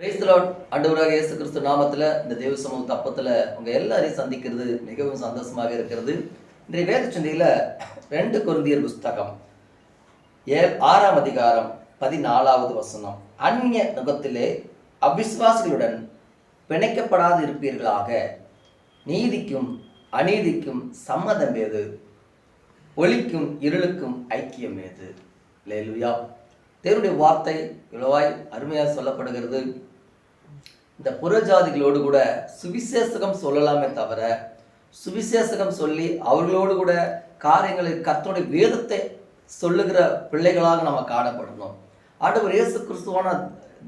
கிறிஸ்தலோட் ஆண்டவராக இயேசு கிறிஸ்து நாமத்தில் இந்த தேவ சமூக தப்பத்தில் உங்கள் எல்லாரையும் சந்திக்கிறது மிகவும் சந்தோஷமாக இருக்கிறது. இன்றைய வேத சிந்தையில ரெண்டு குருந்தியர் புஸ்தகம் ஏ ஆறாம் அதிகாரம் பதினாலாவது வசனம். அந்நிய நுகத்திலே அவிஸ்வாசிகளுடன் பிணைக்கப்படாது இருப்பீர்களாக. நீதிக்கும் அநீதிக்கும் சம்மதம் ஏது? ஒளிக்கும் இருளுக்கும் ஐக்கியம் ஏது? லேலுயா தேவனுடைய வார்த்தை இவ்வளவாய் அருமையாக சொல்லப்படுகிறது. இந்த புறஜாதிகளோடு கூட சுவிசேஷகம் சொல்லலாமே தவிர சுவிசேஷகம் சொல்லி அவர்களோடு கூட காரியங்களை கத்தோடைய வேதத்தை சொல்லுகிற பிள்ளைகளாக நம்ம காணப்படணும். ஆண்டவர் இயேசு கிறிஸ்துவான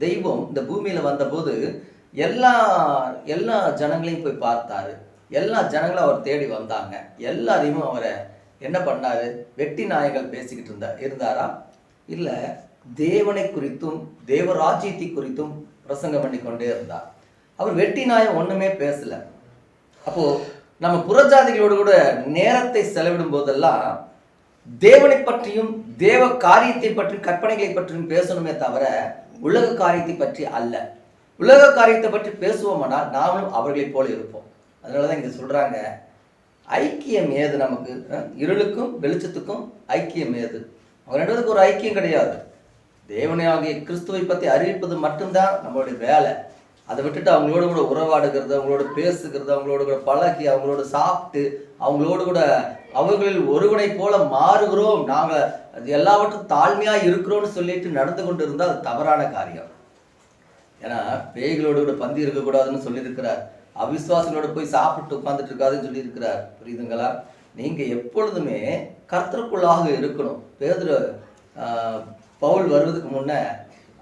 தெய்வம் இந்த பூமியில் வந்தபோது எல்லா எல்லா ஜனங்களையும் போய் பார்த்தாரு. எல்லா ஜனங்களும் அவர் தேடி வந்தாங்க. எல்லாரையும் அவரை என்ன பண்ணாரு? வெட்டி நாயங்கள் பேசிக்கிட்டு இருந்தா இருந்தாரா? இல்லை தேவனை குறித்தும் தேவராஜ்யத்தை குறித்தும் பிரசங்கம் பண்ணி கொண்டே இருந்தார். அவர் வெட்டி நாயம் ஒன்றுமே பேசலை. அப்போ நம்ம புறஜாதிகளோடு கூட நேரத்தை செலவிடும் போதெல்லாம் தேவனை பற்றியும் தேவ காரியத்தை பற்றி கற்பனைகளை பற்றியும் பேசணுமே தவிர உலக காரியத்தை பற்றி அல்ல. உலக காரியத்தை பற்றி பேசுவோமானால் நாமளும் அவர்களைப் போல இருப்போம். அதனாலதான் இங்கே சொல்கிறாங்க ஐக்கியம் ஏது நமக்கு? இருளுக்கும் வெளிச்சத்துக்கும் ஐக்கியம் ஏது? அவங்க ரெண்டுவதுக்கு ஒரு ஐக்கியம் கிடையாது. தேவனை ஆகிய கிறிஸ்துவை பற்றி அறிவிப்பது மட்டும்தான் நம்மளுடைய வேலை. அதை விட்டுட்டு அவங்களோட கூட உறவாடுகிறது அவங்களோட பேசுகிறது அவங்களோட கூட பழகி அவங்களோட சாப்பிட்டு அவங்களோடு கூட அவர்களில் ஒருவனை போல மாறுகிறோம். நாங்கள் அது எல்லாவற்றும் தாழ்மையாக இருக்கிறோம்னு சொல்லிட்டு நடந்து கொண்டு இருந்தால் அது தவறான காரியம். ஏன்னா பேய்களோடு கூட பந்தி இருக்கக்கூடாதுன்னு சொல்லியிருக்கிறார். அவிசுவாசிகளோட போய் சாப்பிட்டு உட்காந்துட்டு இருக்காதுன்னு சொல்லியிருக்கிறார். புரியுதுங்களா? நீங்கள் எப்பொழுதுமே கர்த்தருக்குள்ளாக இருக்கணும். பேதில் பவுல் வருவதுக்கு முன்னே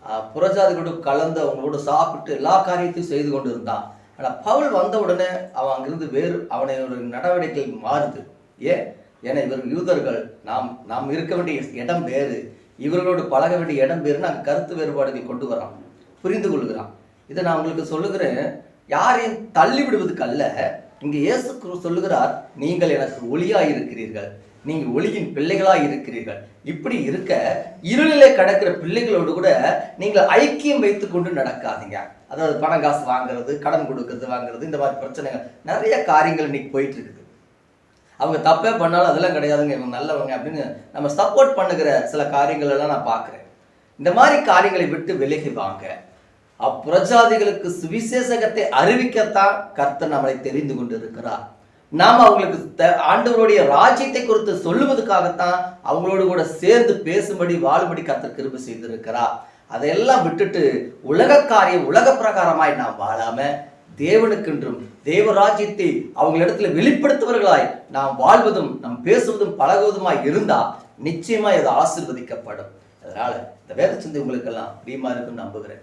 ஆஹ், புறஜாதிகளோடு கலந்து அவங்களோட சாப்பிட்டு எல்லா காரியத்தையும் செய்து கொண்டு இருந்தான் ஆனால் பவுல் வந்த உடனே அவன் அங்கிருந்து வேறு அவனை ஒரு நடவடிக்கை மாறுது. ஏன்? ஏன்னா இவர் யூதர்கள் நாம் நாம் இருக்க வேண்டிய இடம் வேறு. இவர்களோடு பழக வேண்டிய இடம் வேறுன்னு அங்கே கருத்து வேறுபாடுகள் கொண்டு வரான். புரிந்து கொள்கிறான். இதை நான் உங்களுக்கு சொல்லுகிறேன். யாரையும் தள்ளி விடுவதுக்கு அல்ல இங்கே இயேசு குரு சொல்லுகிறார் நீங்கள் எனக்கு ஒளியாக இருக்கிறீர்கள் நீங்கள் ஒளியின் பிள்ளைகளாக இருக்கிறீர்கள் இப்படி இருக்க இருளிலே கிடக்கிற பிள்ளைகளோடு கூட நீங்கள் ஐக்கியம் வைத்து கொண்டு நடக்காதீங்க. அதாவது பணம் காசு வாங்குறது கடன் கொடுக்கறது வாங்குறது இந்த மாதிரி பிரச்சனைகள் நிறைய காரியங்கள் இன்னைக்கு போயிட்டு இருக்குது அவங்க தப்பே பண்ணாலும் அதெல்லாம் கிடையாதுங்க இவங்க நல்லவங்க அப்படின்னு நம்ம சப்போர்ட் பண்ணுகிற சில காரியங்கள் எல்லாம் நான் பார்க்குறேன். இந்த மாதிரி காரியங்களை விட்டு விலகி வாங்க. அப்புறஜாதிகளுக்கு சுவிசேஷகத்தை அறிவிக்கத்தான் கர்த்தர் நம்மளை தெரிந்து கொண்டிருக்கிறார். நாம் அவங்களுக்கு த- ஆண்டவருடைய ராஜ்யத்தை குறித்து சொல்லுவதற்காகத்தான் அவங்களோடு கூட சேர்ந்து பேசும்படி வாழும்படி கர்த்தர் கிருபை செய்திருக்கிறார். அதையெல்லாம் விட்டுட்டு உலக காரியம் உலக பிரகாரமாய் நாம் வாழாம தேவனுக்கென்றும் தேவராஜ்யத்தை அவங்களிடத்துல வெளிப்படுத்துவர்களாய் நாம் வாழ்வதும் நாம் பேசுவதும் பழகுவதுமாய் இருந்தா நிச்சயமா இது ஆசிர்வதிக்கப்படும். அதனால இந்த வேத சிந்தை உங்களுக்கெல்லாம் பிரியமா இருக்குன்னு நம்புகிறேன்.